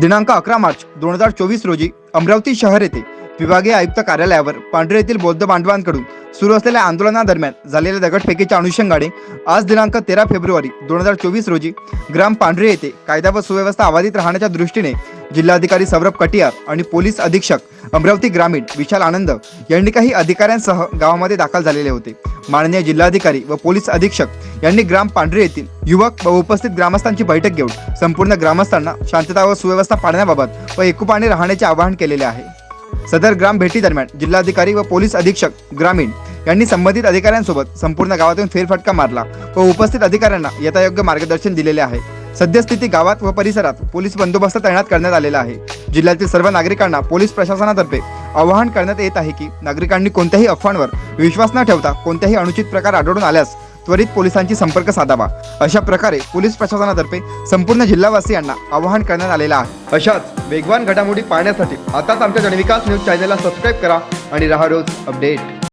दिनांक अकरा मार्च दोन हजार चोवीस रोजी अमरावती शहर येथे विभागीय आयुक्त कार्यालयावर पांढरे येथील बौद्ध बांधवांकडून सुरू असलेल्या आंदोलनादरम्यान झालेल्या दगडफेकीच्या अनुषंगाने आज दिनांक तेरा फेब्रुवारी दोन हजार चोवीस रोजी ग्राम पांढरे येथे कायदा व सुव्यवस्था अबाधित राहण्याच्या दृष्टीने जिल्हाधिकारी सौरभ कटियार आणि पोलीस अधीक्षक अमरावती ग्रामीण विशाल आनंद यांनी काही अधिकाऱ्यांसह गावामध्ये दाखल झालेले होते. माननीय जिल्हाधिकारी व पोलीस अधीक्षक यांनी ग्राम पांढरे येथील युवक व उपस्थित ग्रामस्थांची बैठक घेऊन संपूर्ण ग्रामस्थांना शांतता व सुव्यवस्था पाळण्याबाबत व एकूपाने राहण्याचे आवाहन केलेले आहे. सदर ग्राम भेटी दरम्यान जिल्हाधिकारी व पोलीस अधीक्षक ग्रामीण यांनी संबंधित अधिकाऱ्यांसोबत संपूर्ण गावातून फेरफटका मारला व उपस्थित अधिकाऱ्यांना यथायोग्य मार्गदर्शन दिलेले आहे. सद्यस्थिती गावात व परिसरात पोलीस बंदोबस्त तैनात करण्यात आलेला आहे. जिल्ह्यातील सर्व नागरिकांना पोलीस प्रशासनातर्फे आवाहन करण्यात येत आहे की नागरिकांनी कोणत्याही अफवांवर विश्वास न ठेवता कोणत्याही अनुचित प्रकार आढळून आल्यास त्वरित पोलिसांची संपर्क साधावा. अशा प्रकारे पोलीस प्रशासनातर्फे संपूर्ण जिल्हावासियांना आवाहन करण्यात आलेलं आहे. अशाच वेगवान घडामोडी पाहण्यासाठी आताच आमच्या जनविकास न्यूज चॅनलला सबस्क्राईब करा आणि राहा रोज अपडेट.